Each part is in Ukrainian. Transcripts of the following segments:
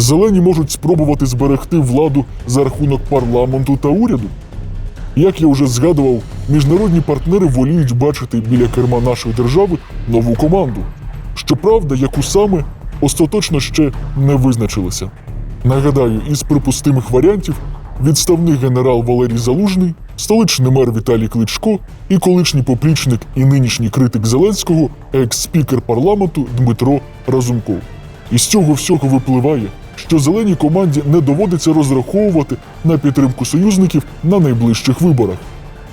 Зелені можуть спробувати зберегти владу за рахунок парламенту та уряду. Як я вже згадував, міжнародні партнери воліють бачити біля керма нашої держави нову команду. Щоправда, яку саме остаточно ще не визначилися. Нагадаю, із припустимих варіантів відставний генерал Валерій Залужний, столичний мер Віталій Кличко і колишній поплічник і нинішній критик Зеленського, екс-спікер парламенту Дмитро Разумков. Із цього всього випливає, що зеленій команді не доводиться розраховувати на підтримку союзників на найближчих виборах.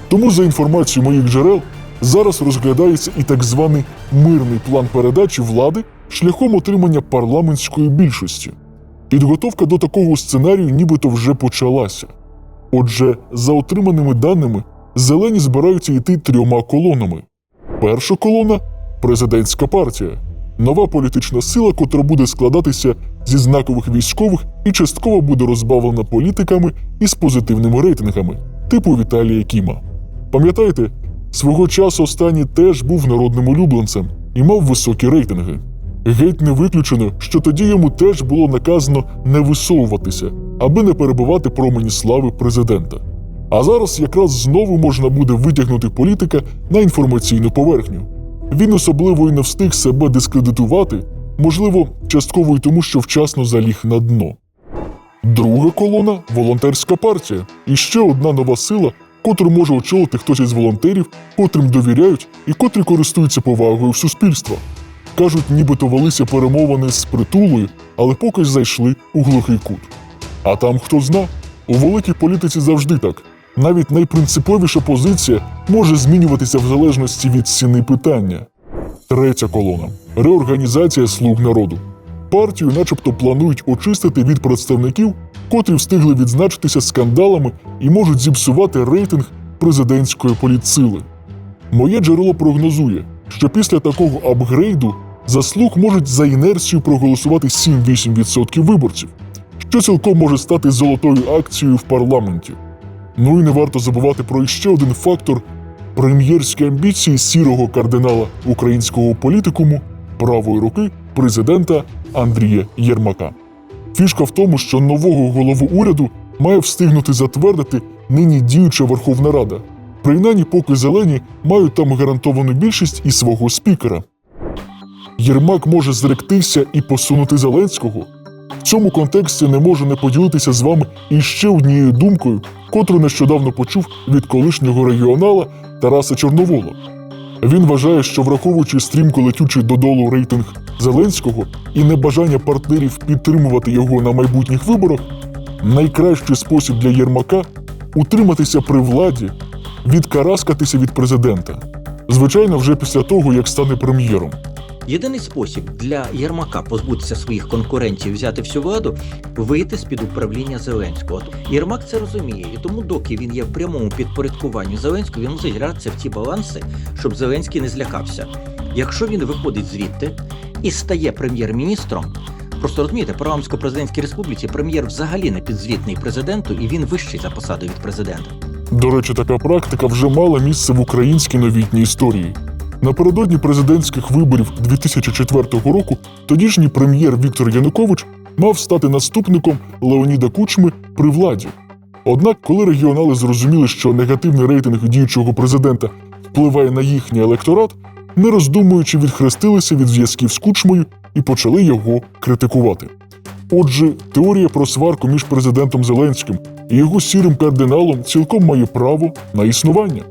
Тому, за інформацією моїх джерел, зараз розглядається і так званий мирний план передачі влади шляхом отримання парламентської більшості. Підготовка до такого сценарію нібито вже почалася. Отже, за отриманими даними, зелені збираються йти трьома колонами. Перша колона президентська партія, нова політична сила, котра буде складатися зі знакових військових і частково буде розбавлена політиками із позитивними рейтингами, типу Віталія Кіма. Пам'ятаєте, свого часу останній теж був народним улюбленцем і мав високі рейтинги. Геть не виключено, що тоді йому теж було наказано не висовуватися, аби не перебивати промені слави президента. А зараз якраз знову можна буде витягнути політика на інформаційну поверхню. Він особливо і не встиг себе дискредитувати, можливо, частково й тому, що вчасно заліг на дно. Друга колона волонтерська партія. І ще одна нова сила, котру може очолити хтось із волонтерів, котрим довіряють і котрі користуються повагою в суспільства. Кажуть, нібито велися перемовини з притулою, але поки ж зайшли у глухий кут. А там хто зна, у великій політиці завжди так. Навіть найпринциповіша позиція може змінюватися в залежності від ціни питання. Третя колона реорганізація слуг народу. Партію, начебто, планують очистити від представників, котрі встигли відзначитися скандалами і можуть зіпсувати рейтинг президентської політсили. Моє джерело прогнозує, що після такого апгрейду за слуг можуть за інерцію проголосувати 7-8% виборців, що цілком може стати золотою акцією в парламенті. Ну і не варто забувати про іще один фактор прем'єрські амбіції сірого кардинала українського політикуму правої руки президента Андрія Єрмака. Фішка в тому, що нового голову уряду має встигнути затвердити нині діюча Верховна Рада. Принаймні, поки зелені мають там гарантовану більшість і свого спікера. Єрмак може зректися і посунути Зеленського. В цьому контексті не можу не поділитися з вами іще однією думкою, котру нещодавно почув від колишнього регіонала Тараса Чорновола. Він вважає, що враховуючи стрімко летючий додолу рейтинг Зеленського і небажання партнерів підтримувати його на майбутніх виборах, найкращий спосіб для Єрмака утриматися при владі, відкараскатися від президента. Звичайно, вже після того, як стане прем'єром. Єдиний спосіб для Єрмака позбутися своїх конкурентів, взяти всю владу, вийти з під управління Зеленського. Єрмак це розуміє, і тому, доки він є в прямому підпорядкуванні Зеленського, він мусить гратися в ті баланси, щоб Зеленський не злякався. Якщо він виходить звідти і стає прем'єр-міністром, просто розумієте, в парламентсько-президентській республіці прем'єр взагалі не підзвітний президенту, і він вищий за посадою від президента. До речі, така практика вже мала місце в українській новітній історії. Напередодні президентських виборів 2004 року тодішній прем'єр Віктор Янукович мав стати наступником Леоніда Кучми при владі. Однак, коли регіонали зрозуміли, що негативний рейтинг діючого президента впливає на їхній електорат, не роздумуючи, відхрестилися від зв'язків з Кучмою і почали його критикувати. Отже, теорія про сварку між президентом Зеленським і його сірим кардиналом цілком має право на існування.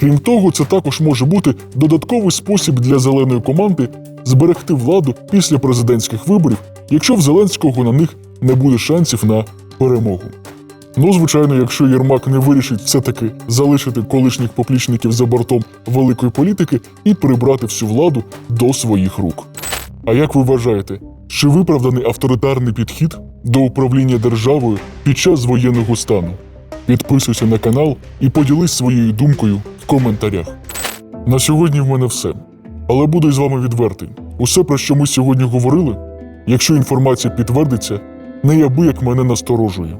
Крім того, це також може бути додатковий спосіб для зеленої команди зберегти владу після президентських виборів, якщо в Зеленського на них не буде шансів на перемогу. Ну, звичайно, якщо Єрмак не вирішить все-таки залишити колишніх поплічників за бортом великої політики і прибрати всю владу до своїх рук. А як ви вважаєте, чи виправданий авторитарний підхід до управління державою під час воєнного стану? Підписуйся на канал і поділись своєю думкою в коментарях. На сьогодні в мене все. Але буду з вами відвертий. Усе, про що ми сьогодні говорили, якщо інформація підтвердиться, неабияк мене насторожує.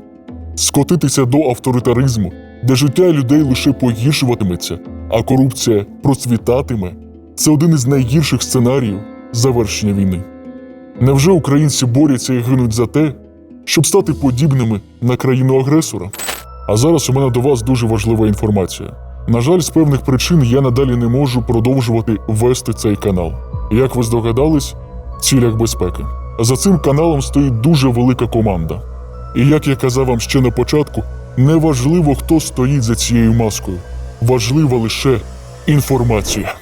Скотитися до авторитаризму, де життя людей лише погіршуватиметься, а корупція процвітатиме це один із найгірших сценаріїв завершення війни. Невже українці борються і гинуть за те, щоб стати подібними на країну агресора. А зараз у мене до вас дуже важлива інформація. На жаль, з певних причин я надалі не можу продовжувати вести цей канал. Як ви здогадались, в цілях безпеки. За цим каналом стоїть дуже велика команда. І як я казав вам ще на початку, не важливо, хто стоїть за цією маскою. Важлива лише інформація.